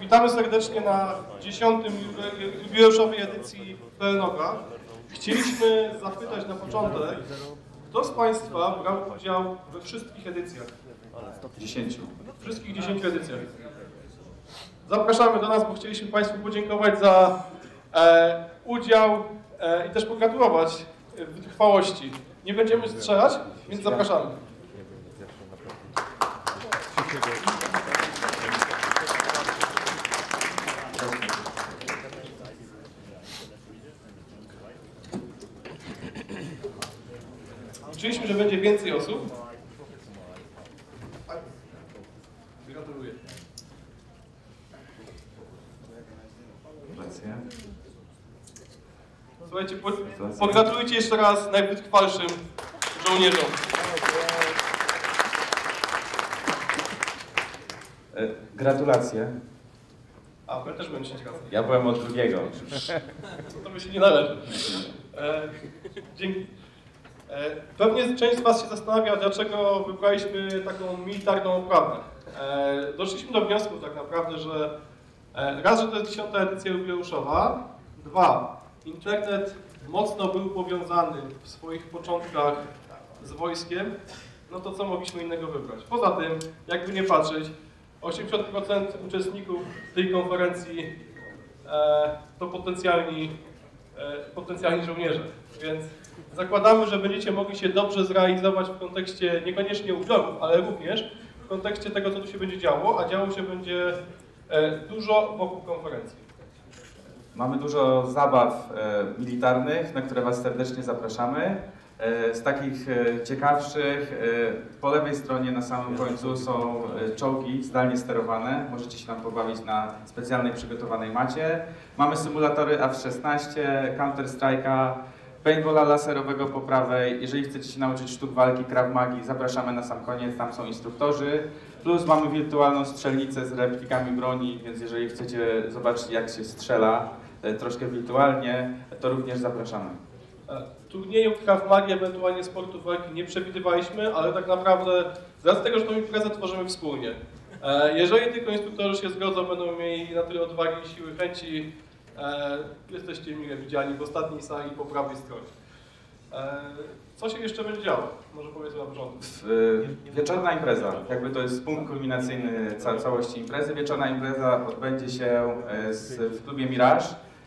Witamy serdecznie na 10. jubi- jubileuszowej edycji PLNOGA. Chcieliśmy zapytać na początek, kto z Państwa brał udział we wszystkich edycjach? 10. Wszystkich 10 edycjach. Zapraszamy do nas, bo chcieliśmy Państwu podziękować za e, udział e, i też pogratulować wytrwałości. Nie będziemy strzelać, więc zapraszamy. Liczyliśmy, że będzie więcej osób. Gratuluję. Słuchajcie, po, pogratulujcie jeszcze raz najwytrwalszym żołnierzom. E, Gratulacje. A, wy też będziecie zgadzać. Ja byłem od drugiego. To by się nie należy. E, dzięki. E, pewnie część z Was się zastanawia, dlaczego wybraliśmy taką militarną oprawę. E, doszliśmy do wniosku tak naprawdę, że e, raz, że to jest dziesiąta edycja jubileuszowa, dwa, internet mocno był powiązany w swoich początkach z wojskiem, no to co mogliśmy innego wybrać? Poza tym, jakby nie patrzeć, 80% uczestników tej konferencji to potencjalni, potencjalni żołnierze. Więc zakładamy, że będziecie mogli się dobrze zrealizować w kontekście niekoniecznie ubiorów, ale również w kontekście tego, co tu się będzie działo, a działo się będzie e, dużo wokół konferencji. Mamy dużo zabaw e, militarnych, na które Was serdecznie zapraszamy. E, z takich ciekawszych, po lewej stronie na samym końcu są czołgi zdalnie sterowane. Możecie się tam pobawić na specjalnej przygotowanej macie. Mamy symulatory AF-16, Counter-Strike'a, paintballa laserowego po prawej. Jeżeli chcecie się nauczyć sztuk walki Krav Magi, zapraszamy na sam koniec, tam są instruktorzy. Plus mamy wirtualną strzelnicę z replikami broni, więc jeżeli chcecie zobaczyć jak się strzela e, troszkę wirtualnie, to również zapraszamy. E, Turnieju Krav Maga, ewentualnie sportu walki nie przewidywaliśmy, ale tak naprawdę z racji tego, że tą imprezę tworzymy wspólnie. E, Jeżeli tylko instruktorzy się zgodzą, będą mieli na tyle odwagi, siły, chęci, jesteście mile widziani w ostatniej sali po prawej stronie. E, Co się jeszcze będzie działo? Może powiedzmy na początku. Wieczorna impreza, jakby to jest punkt kulminacyjny ca całości imprezy. Wieczorna impreza odbędzie się e, w klubie Mirage.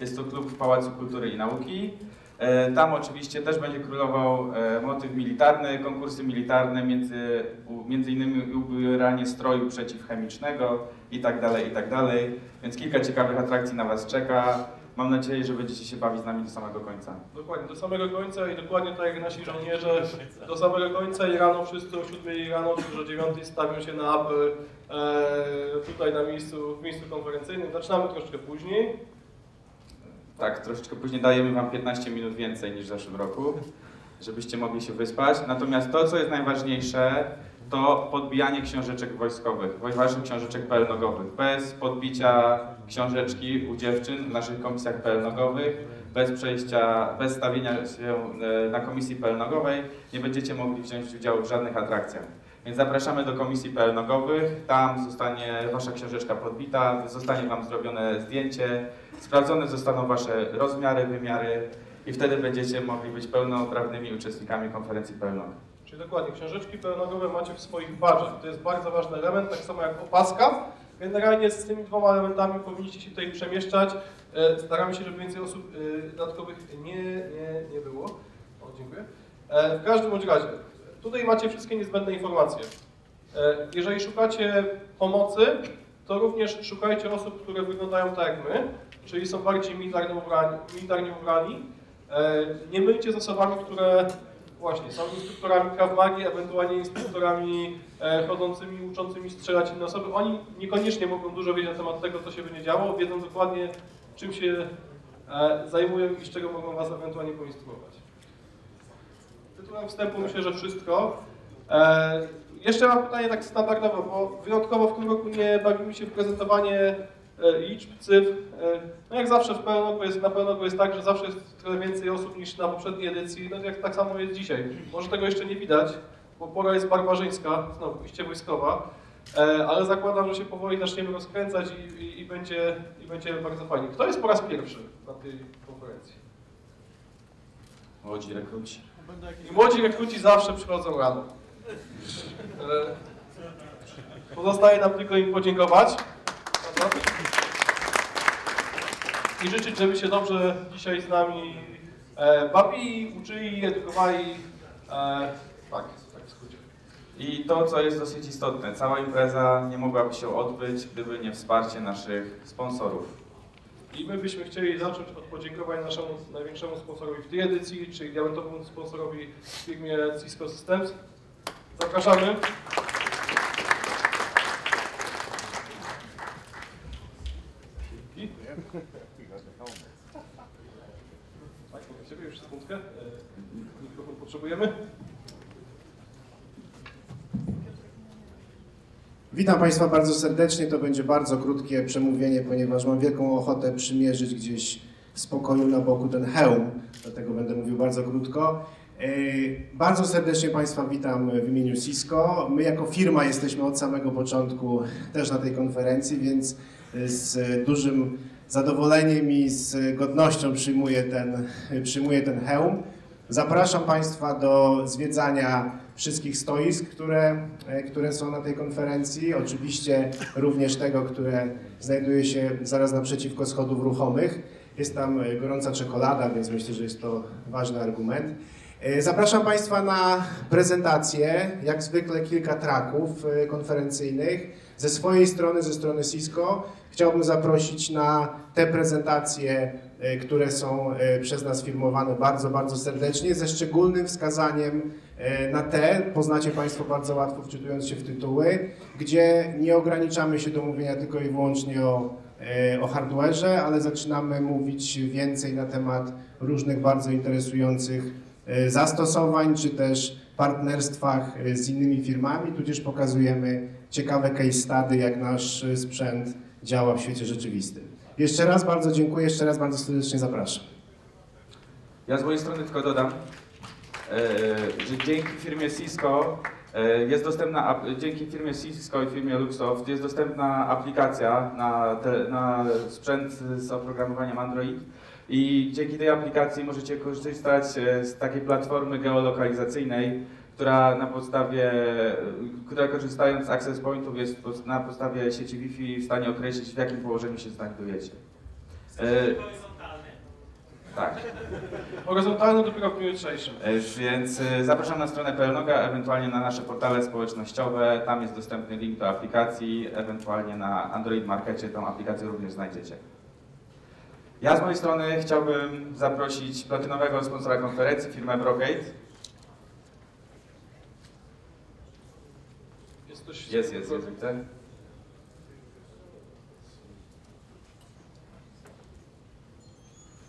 Jest to klub w Pałacu Kultury i Nauki. E, Tam oczywiście też będzie królował e, motyw militarny, konkursy militarne, między, między innymi ubieranie stroju przeciwchemicznego i tak dalej, i tak dalej. Więc kilka ciekawych atrakcji na Was czeka. Mam nadzieję, że będziecie się bawić z nami do samego końca. Dokładnie, do samego końca i dokładnie tak jak nasi żołnierze, do samego końca i rano wszyscy o 7 rano czy o 9 stawią się na apy e, tutaj na miejscu, w miejscu konferencyjnym. Zaczynamy troszeczkę później. Tak, troszeczkę później dajemy Wam 15 minut więcej niż w zeszłym roku, żebyście mogli się wyspać. Natomiast to, co jest najważniejsze, to podbijanie książeczek wojskowych, woj- waszych książeczek pelnogowych. Bez podbicia książeczki u dziewczyn w naszych komisjach pelnogowych, bez przejścia, bez stawienia się e, na komisji pelnogowej, nie będziecie mogli wziąć udziału w żadnych atrakcjach. Więc zapraszamy do komisji pelnogowych, tam zostanie wasza książeczka podbita, zostanie wam zrobione zdjęcie, sprawdzone zostaną wasze rozmiary, wymiary i wtedy będziecie mogli być pełnoprawnymi uczestnikami konferencji pelnog. Czyli dokładnie, książeczki pełnogowe macie w swoich badżach. To jest bardzo ważny element, tak samo jak opaska. Generalnie z tymi dwoma elementami powinniście się tutaj przemieszczać. E, Staramy się, żeby więcej osób e, dodatkowych nie, nie, nie było. O, dziękuję. E, W każdym bądź razie, tutaj macie wszystkie niezbędne informacje. E, Jeżeli szukacie pomocy, to również szukajcie osób, które wyglądają tak jak my, czyli są bardziej militarnie ubrani. Militarnie ubrani. E, Nie mylcie z osobami, które Właśnie, są instruktorami Krav Magi, ewentualnie instruktorami e, chodzącymi, uczącymi strzelać inne osoby. Oni niekoniecznie mogą dużo wiedzieć na temat tego, co się będzie działo, wiedzą dokładnie, czym się zajmują i z czego mogą Was ewentualnie poinstruować. Tytułem wstępu myślę, że wszystko. E, jeszcze mam pytanie tak standardowo, bo wyjątkowo w tym roku nie bawimy się w prezentowanie e, liczb, cyfr. E, No jak zawsze w jest, na pełnogu jest tak, że zawsze jest trochę więcej osób niż na poprzedniej edycji, no jak tak samo jest dzisiaj. Może tego jeszcze nie widać, bo pora jest barbarzyńska, znowu iście wojskowa. e, ale zakładam, że się powoli zaczniemy rozkręcać i, i, i, będzie, i będzie bardzo fajnie. Kto jest po raz pierwszy na tej konferencji? Młodzi rekruci. I młodzi rekruci zawsze przychodzą rano. E, Pozostaje nam tylko im podziękować. I życzyć, żeby się dobrze dzisiaj z nami e, bawili, uczyli, edukowali. E, tak, tak w skrócie. I to, co jest dosyć istotne, cała impreza nie mogłaby się odbyć, gdyby nie wsparcie naszych sponsorów. I my byśmy chcieli zacząć od podziękowań naszemu największemu sponsorowi w tej edycji, czyli diamentowemu sponsorowi w firmie Cisco Systems. Zapraszamy. Ciebie już sekundkę. Mikrofon potrzebujemy. Witam Państwa bardzo serdecznie. To będzie bardzo krótkie przemówienie, ponieważ mam wielką ochotę przymierzyć gdzieś w spokoju na boku ten hełm, dlatego będę mówił bardzo krótko. E, Bardzo serdecznie Państwa witam w imieniu Cisco. My jako firma jesteśmy od samego początku też na tej konferencji, więc z dużym zadowoleniem i z godnością przyjmuję ten, przyjmuję ten hełm. Zapraszam Państwa do zwiedzania wszystkich stoisk, które, e, które są na tej konferencji. Oczywiście również tego, które znajduje się zaraz naprzeciwko schodów ruchomych. Jest tam e, gorąca czekolada, więc myślę, że jest to ważny argument. E, Zapraszam Państwa na prezentację, jak zwykle kilka traków konferencyjnych. Ze swojej strony, ze strony Cisco, chciałbym zaprosić na te prezentacje, e, które są e, przez nas filmowane bardzo, bardzo serdecznie, ze szczególnym wskazaniem e, na te, poznacie Państwo bardzo łatwo wczytując się w tytuły, gdzie nie ograniczamy się do mówienia tylko i wyłącznie o, o hardware'ze, ale zaczynamy mówić więcej na temat różnych bardzo interesujących zastosowań, czy też partnerstwach z innymi firmami, tudzież pokazujemy ciekawe case study, jak nasz sprzęt działa w świecie rzeczywistym. Jeszcze raz bardzo dziękuję, jeszcze raz bardzo serdecznie zapraszam. Ja z mojej strony tylko dodam, e, że dzięki firmie Cisco e, jest dostępna, dzięki firmie Cisco i firmie Luxoft jest dostępna aplikacja na, te, na sprzęt z oprogramowaniem Android i dzięki tej aplikacji możecie korzystać e, z takiej platformy geolokalizacyjnej, która na podstawie, która korzystając z access pointów jest na podstawie sieci Wi-Fi w stanie określić w jakim położeniu się znajdujecie. E, tak. Horyzontalny dopiero w dniu jutrzejszym. E, Więc e, zapraszam na stronę Pelnoga, ewentualnie na nasze portale społecznościowe. Tam jest dostępny link do aplikacji, ewentualnie na Android Markecie tą aplikację również znajdziecie. Ja z mojej strony chciałbym zaprosić platynowego sponsora konferencji, firmę Brocade. Jest, coś Jest, jest, jest, widzę.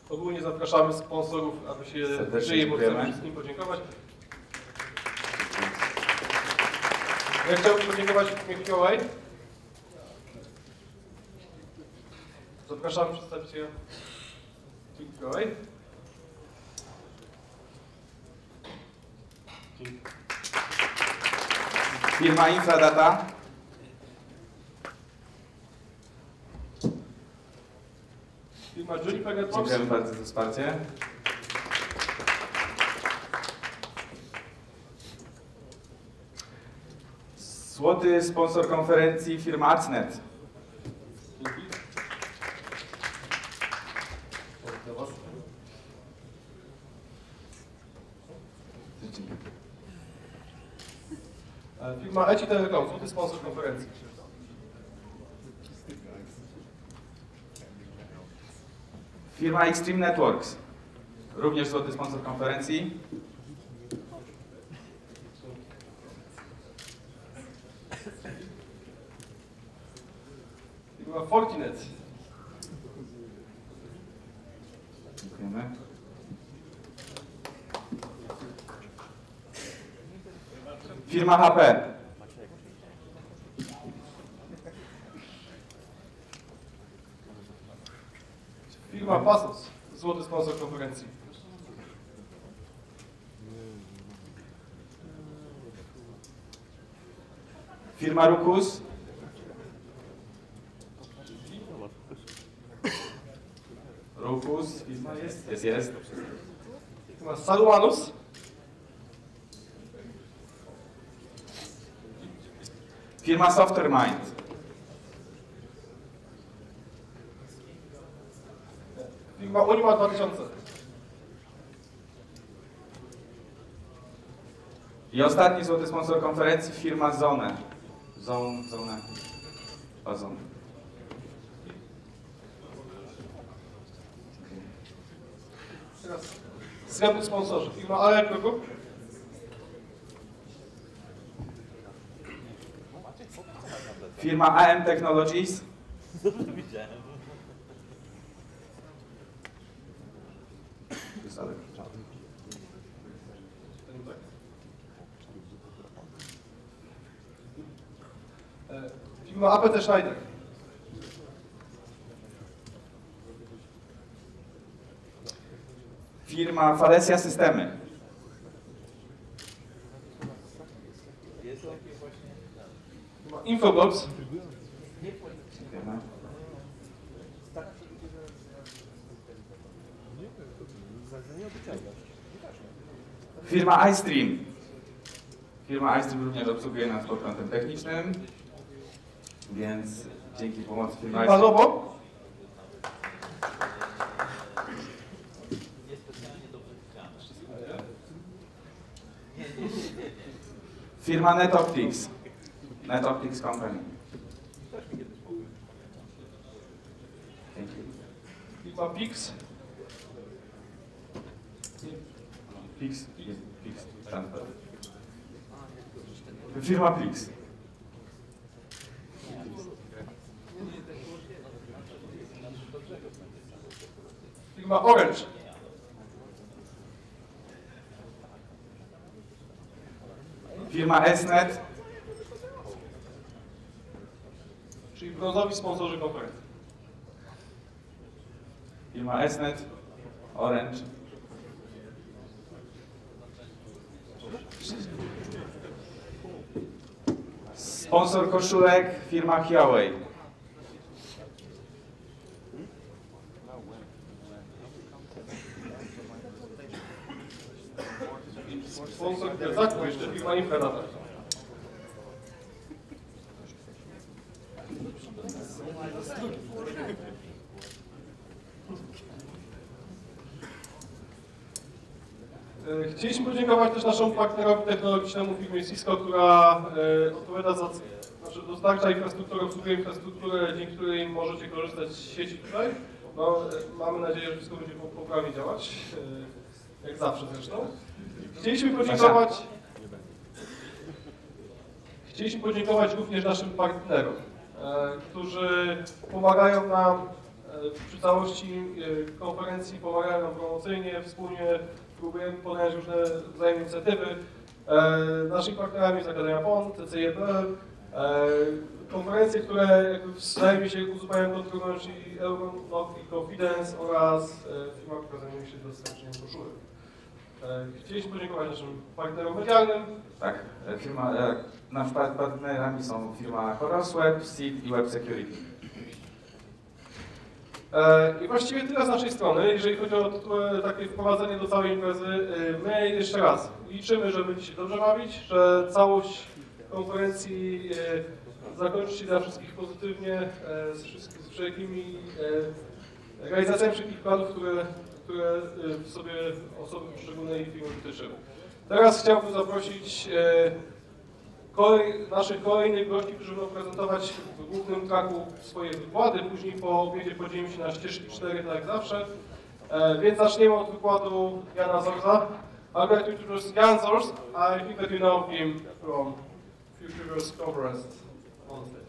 Ogólnie zapraszamy sponsorów, aby się żyje, bo chcemy wszystkim podziękować. Ja chciałbym podziękować firmie QA. Zapraszamy przedstawiciela firmy QA. Firma Infradata. Firma Juniper Networks. Dziękujemy bardzo za wsparcie. Złoty sponsor konferencji firma Acnet. Dzięki. Dla was. E, Firma Eci Telecom, złoty sponsor konferencji. Firma Extreme Networks. Również złoty sponsor konferencji. Firma Fortinet. Dziękujemy. Firma HP. Firma Pasos, złoty sponsor konferencji. Firma Rukus. Rukus, firma jest? Jest, jest. Firma Salumanus. Firma Software Mind. Firma Unima 2000. I ostatni złoty sponsor konferencji, firma Zone. Zone, Zone. Ozon. Teraz srebrny sponsorzy. Firma Allegro Group. Firma AM Technologies. Firma APT Schneider. Firma Falesia Systemy. Firma Infoblox. Firma. IStream. Firma iStream również obsługuje nas pod kątem technicznym, więc dzięki pomocy firmy Firma iStream. Lobo. Firma NetOptics. NetOptics Company. Dzięki. Firma Pix. Pix, jest Pix, transfer. Firma Pix. Firma Orange. Firma Esnet. Czyli brązowi sponsorzy konferencji. Firma Esnet. Orange. Sponsor koszulek firma Huawei. Sponsor plecaków jeszcze firma Infradata. E, Chcieliśmy podziękować też naszemu partnerowi technologicznemu firmie Cisco, która e, odpowiada za, znaczy dostarcza infrastrukturę, obsługuje infrastrukturę, dzięki której możecie korzystać z sieci tutaj. No, e, mamy nadzieję, że wszystko będzie po- poprawnie działać, e, jak zawsze zresztą. Chcieliśmy podziękować. Chcieliśmy podziękować również naszym partnerom, e, którzy pomagają nam e, przy całości e, konferencji, pomagają nam promocyjnie, wspólnie próbujemy podjąć różne wzajemne inicjatywy. E, Naszymi partnerami jest Akademia PON, e, konferencje, które jakby wzajemnie się uzupełniają, kontrolują, czyli Euronoc i Confidence oraz e, firma, która zajmuje się dostarczeniem koszulek. E, Chcieliśmy podziękować naszym partnerom medialnym, Tak, e, firma, e, nasz pa- partnerami są firma Horosweb, Seed i Web Security. I właściwie tyle z naszej strony, jeżeli chodzi o takie wprowadzenie do całej imprezy. My jeszcze raz liczymy, że będziecie dobrze bawić, że całość konferencji zakończy się dla wszystkich pozytywnie, z, wszelkimi realizacjami wszystkich planów, które, które e, w sobie osoby poszczególnej firmy dotyczyły. Teraz chciałbym zaprosić kolej, naszych kolejnych gości, którzy będą prezentować w głównym traku swoje wykłady. Później po obiedzie podzielimy się na ścieżki cztery, tak jak zawsze. E, więc zaczniemy od wykładu Jana Zorza. I'm going to introduce Jan Zors. I think that you know him from Futureverse Conference on stage.